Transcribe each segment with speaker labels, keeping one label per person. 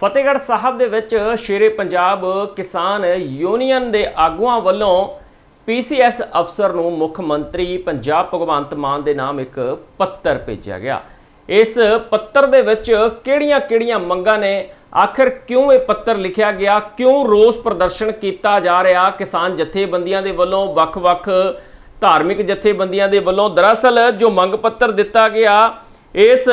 Speaker 1: ਫਤਿਹਗੜ੍ਹ ਸਾਹਿਬ ਦੇ ਵਿੱਚ ਸ਼ੇਰੇ ਪੰਜਾਬ ਕਿਸਾਨ ਯੂਨੀਅਨ ਦੇ ਆਗੂਆਂ ਵੱਲੋਂ ਪੀਸੀਐਸ ਅਫਸਰ ਨੂੰ ਮੁੱਖ ਮੰਤਰੀ ਪੰਜਾਬ ਭਗਵੰਤ ਮਾਨ ਦੇ ਨਾਮ ਇੱਕ ਪੱਤਰ ਭੇਜਿਆ ਗਿਆ। ਇਸ ਪੱਤਰ ਦੇ ਵਿੱਚ ਕਿਹੜੀਆਂ-ਕਿਹੜੀਆਂ ਮੰਗਾਂ ਨੇ? ਆਖਿਰ ਕਿਉਂ ਇਹ ਪੱਤਰ ਲਿਖਿਆ ਗਿਆ? ਕਿਉਂ ਰੋਸ ਪ੍ਰਦਰਸ਼ਨ ਕੀਤਾ ਜਾ ਰਿਹਾ? ਕਿਸਾਨ ਜਥੇਬੰਦੀਆਂ ਦੇ ਵੱਲੋਂ ਵੱਖ-ਵੱਖ ਧਾਰਮਿਕ ਜਥੇਬੰਦੀਆਂ ਦੇ ਵੱਲੋਂ ਦਰਅਸਲ ਜੋ ਮੰਗ ਪੱਤਰ ਦਿੱਤਾ ਗਿਆ, ਇਸ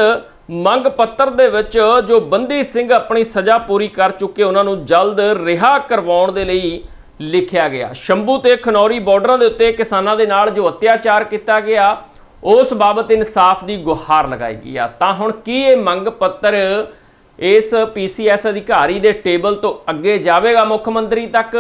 Speaker 1: ਮੰਗ ਪੱਤਰ ਦੇ ਵਿੱਚ ਜੋ ਬੰਦੀ ਸਿੰਘ ਆਪਣੀ ਸਜ਼ਾ ਪੂਰੀ ਕਰ ਚੁੱਕੇ ਉਹਨਾਂ ਨੂੰ ਜਲਦ ਰਿਹਾ ਕਰਵਾਉਣ ਦੇ ਲਈ ਲਿਖਿਆ ਗਿਆ। ਸ਼ੰਭੂ ਤੇ ਖਨੌਰੀ ਬਾਰਡਰਾਂ ਦੇ ਉੱਤੇ ਕਿਸਾਨਾਂ ਦੇ ਨਾਲ ਜੋ ਅਤਿਆਚਾਰ ਕੀਤਾ ਗਿਆ, ਉਸ ਬਾਬਤ ਇਨਸਾਫ ਦੀ ਗੁਹਾਰ ਲਗਾਈ ਗਈ ਆ। ਤਾਂ ਹੁਣ ਕੀ ਇਹ ਮੰਗ ਪੱਤਰ ਇਸ ਪੀਸੀਐਸ ਅਧਿਕਾਰੀ ਦੇ ਟੇਬਲ ਤੋਂ ਅੱਗੇ ਜਾਵੇਗਾ ਮੁੱਖ ਮੰਤਰੀ ਤੱਕ?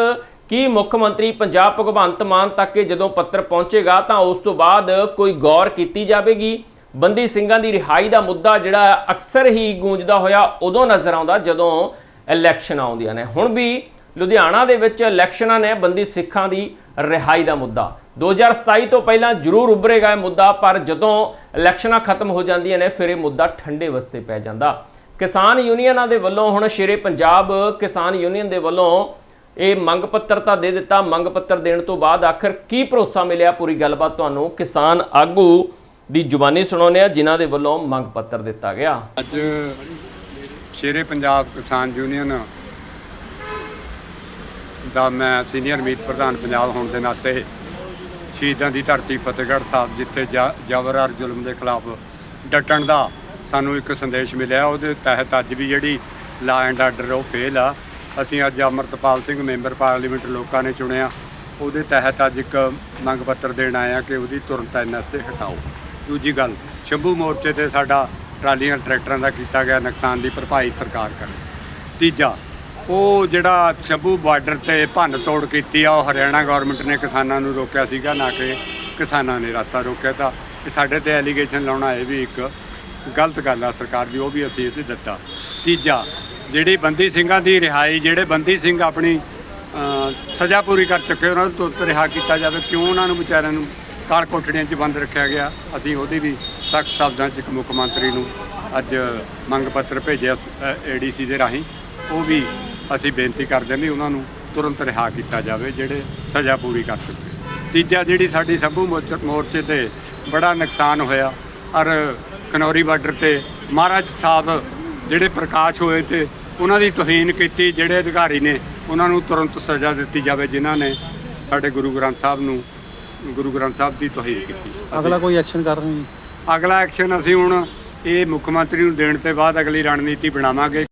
Speaker 1: ਕੀ ਮੁੱਖ ਮੰਤਰੀ ਪੰਜਾਬ ਭਗਵੰਤ ਮਾਨ ਤੱਕ ਜਦੋਂ ਪੱਤਰ ਪਹੁੰਚੇਗਾ ਤਾਂ ਉਸ ਤੋਂ ਬਾਅਦ ਕੋਈ ਗੌਰ ਕੀਤੀ ਜਾਵੇਗੀ? ਬੰਦੀ ਸਿੰਘਾਂ ਦੀ ਰਿਹਾਈ ਦਾ ਮੁੱਦਾ ਜਿਹੜਾ ਅਕਸਰ ਹੀ ਗੂੰਜਦਾ ਹੋਇਆ ਉਦੋਂ ਨਜ਼ਰ ਆਉਂਦਾ ਜਦੋਂ ਇਲੈਕਸ਼ਨ ਆਉਂਦੀਆਂ ਨੇ। ਹੁਣ ਵੀ ਲੁਧਿਆਣਾ ਦੇ ਵਿੱਚ ਇਲੈਕਸ਼ਨਾਂ ਨੇ ਬੰਦੀ ਸਿੱਖਾਂ ਦੀ ਰਿਹਾਈ ਦਾ ਮੁੱਦਾ। 2027 ਤੋਂ ਪਹਿਲਾਂ ਜ਼ਰੂਰ ਉੱਭਰੇਗਾ ਇਹ ਮੁੱਦਾ, ਪਰ ਜਦੋਂ ਇਲੈਕਸ਼ਨਾਂ ਖਤਮ ਹੋ ਜਾਂਦੀਆਂ ਨੇ, ਫਿਰ ਇਹ ਮੁੱਦਾ ਠੰਡੇ ਵਸਤੇ ਪੈ ਜਾਂਦਾ। ਕਿਸਾਨ ਯੂਨੀਅਨਾਂ ਦੇ ਵੱਲੋਂ ਹੁਣ ਸ਼ੇਰੇ ਪੰਜਾਬ ਕਿਸਾਨ ਯੂਨੀਅਨ ਦੇ ਵੱਲੋਂ ਇਹ ਮੰਗ ਪੱਤਰ ਤਾਂ ਦੇ ਦਿੱਤਾ। ਮੰਗ ਪੱਤਰ ਦੇਣ ਤੋਂ ਬਾਅਦ ਆਖਰ ਕੀ ਭਰੋਸਾ ਮਿਲਿਆ? ਪੂਰੀ ਗੱਲਬਾਤ ਤੁਹਾਨੂੰ ਕਿਸਾਨ ਆਗੂ ਦੀ ਜ਼ੁਬਾਨੀ ਸੁਣਾਉਂਦੇ ਆ, ਜਿਨ੍ਹਾਂ ਦੇ ਵੱਲੋਂ ਮੰਗ ਪੱਤਰ ਦਿੱਤਾ ਗਿਆ।
Speaker 2: ਅੱਜ ਸ਼ੇਰੇ ਪੰਜਾਬ ਕਿਸਾਨ ਯੂਨੀਅਨ ਦਾ ਮੈਂ ਸੀਨੀਅਰ ਮੀਤ ਪ੍ਰਧਾਨ ਪੰਜਾਬ ਹੋਣ ਦੇ ਨਾਤੇ ਸ਼ਹੀਦਾਂ ਦੀ ਧਰਤੀ ਫਤਿਹਗੜ੍ਹ ਸਾਹਿਬ, ਜਿੱਥੇ ਜ- ਜ਼ਬਰ ਔਰ ਜ਼ੁਲਮ ਦੇ ਖਿਲਾਫ ਡਟਣ ਦਾ ਸਾਨੂੰ ਇੱਕ ਸੰਦੇਸ਼ ਮਿਲਿਆ। ਉਹਦੇ ਤਹਿਤ ਅੱਜ ਵੀ ਜਿਹੜੀ ਲਾ ਐਂਡ ਆਰਡਰ ਉਹ ਫੇਲ ਆ। ਅਸੀਂ ਅੱਜ ਅਮਰਤਪਾਲ ਸਿੰਘ, ਮੈਂਬਰ ਪਾਰਲੀਮੈਂਟ ਲੋਕਾਂ ਨੇ ਚੁਣਿਆ। ਉਹਦੇ ਤਹਿਤ ਅੱਜ ਇੱਕ ਮੰਗ ਪੱਤਰ ਦੇਣ ਆਏ ਆ ਕਿ ਉਹਦੀ ਤੁਰੰਤ ਐਨਐਸਏ ਹਟਾਓ। ਦੂਜੀ ਗੱਲ, ਸ਼ੰਭੂ ਮੋਰਚੇ ਤੇ ਸਾਡਾ ਟਰਾਲੀਆਂ ਟਰੈਕਟਰਾਂ ਦਾ ਕੀਤਾ ਗਿਆ ਨੁਕਸਾਨ ਦੀ ਭਰਪਾਈ ਸਰਕਾਰ ਕਰੇ। ਤੀਜਾ, ਉਹ ਜਿਹੜਾ ਸ਼ੰਭੂ ਬਾਰਡਰ ਤੇ ਭੰਨ ਤੋੜ ਕੀਤੀ ਆ, ਉਹ ਹਰਿਆਣਾ ਗਵਰਨਮੈਂਟ ਨੇ ਕਿਸਾਨਾਂ ਨੂੰ ਰੋਕਿਆ ਸੀਗਾ, ਨਾ ਕਿ ਕਿਸਾਨਾਂ ਨੇ ਰਸਤਾ ਰੋਕਿਆ ਤਾਂ। ਸਾਡੇ ਤੇ ਐਲੀਗੇਸ਼ਨ ਲਾਉਣਾ ਇਹ ਵੀ ਇੱਕ ਗਲਤ ਗੱਲ ਆ ਸਰਕਾਰ ਦੀ, ਉਹ ਵੀ ਅਸੀਂ ਇਹਦੇ ਦਿੱਤਾ। ਤੀਜਾ, ਜਿਹੜੀ ਬੰਦੀ ਸਿੰਘਾਂ ਦੀ ਰਿਹਾਈ, ਜਿਹੜੇ ਬੰਦੀ ਸਿੰਘ ਆਪਣੀ ਸਜ਼ਾ ਪੂਰੀ ਕਰ ਚੁੱਕੇ ਉਹਨਾਂ ਨੂੰ ਤੁਰੰਤ ਰਿਹਾ ਕੀਤਾ ਜਾਵੇ, ਕਿਉਂ ਉਹਨਾਂ ਨੂੰ ਵਿਚਾਰਿਆਂ ਨੂੰ ਕਾਲ ਕੋਠੜੀਆਂ 'ਚ ਬੰਦ ਰੱਖਿਆ ਗਿਆ। ਅਸੀਂ ਉਹਦੀ ਵੀ ਸਖਤ ਸ਼ਬਦਾਂ 'ਚ ਇੱਕ ਮੁੱਖ ਮੰਤਰੀ ਨੂੰ ਅੱਜ ਮੰਗ ਪੱਤਰ ਭੇਜਿਆ ਏਡੀਸੀ ਦੇ ਰਾਹੀਂ। ਉਹ ਵੀ ਅਸੀਂ ਬੇਨਤੀ ਕਰਦੇ ਵੀ ਉਹਨਾਂ ਨੂੰ ਤੁਰੰਤ ਰਿਹਾ ਕੀਤਾ ਜਾਵੇ, ਜਿਹੜੇ ਸਜ਼ਾ ਪੂਰੀ ਕਰ ਚੁੱਕੇ ਤੀਜਾ ਜਿਹੜੀ ਸਾਡੀ ਸੰਭੂ ਮੋਰਚ- ਮੋਰਚੇ ਤੇ ਬੜਾ ਨੁਕਸਾਨ ਹੋਇਆ, ਔਰ ਕਨੌਰੀ ਬਾਰਡਰ ਤੇ ਮਹਾਰਾਜ ਸਾਹਿਬ ਜਿਹੜੇ ਪ੍ਰਕਾਸ਼ ਹੋਏ ਤੇ ਉਹਨਾਂ ਦੀ ਤੋਹੀਨ ਕੀਤੀ, ਜਿਹੜੇ ਅਧਿਕਾਰੀ ਨੇ, ਉਹਨਾਂ ਨੂੰ ਤੁਰੰਤ ਸਜ਼ਾ ਦਿੱਤੀ ਜਾਵੇ, ਜਿਨ੍ਹਾਂ ਨੇ ਸਾਡੇ ਗੁਰੂ ਗ੍ਰੰਥ ਸਾਹਿਬ ਨੂੰ ਗੁਰੂ ਗ੍ਰੰਥ ਸਾਹਿਬ ਦੀ ਤੋਹੀਨ ਕੀਤੀ।
Speaker 3: ਅਗਲਾ ਕੋਈ ਐਕਸ਼ਨ ਕਰ ਰਹੇ ਜੀ
Speaker 2: ਅਗਲਾ ਐਕਸ਼ਨ ਅਸੀਂ ਹੁਣ ਇਹ ਮੁੱਖ ਮੰਤਰੀ ਨੂੰ ਦੇਣ ਤੋਂ ਬਾਅਦ ਅਗਲੀ ਰਣਨੀਤੀ ਬਣਾਵਾਂਗੇ।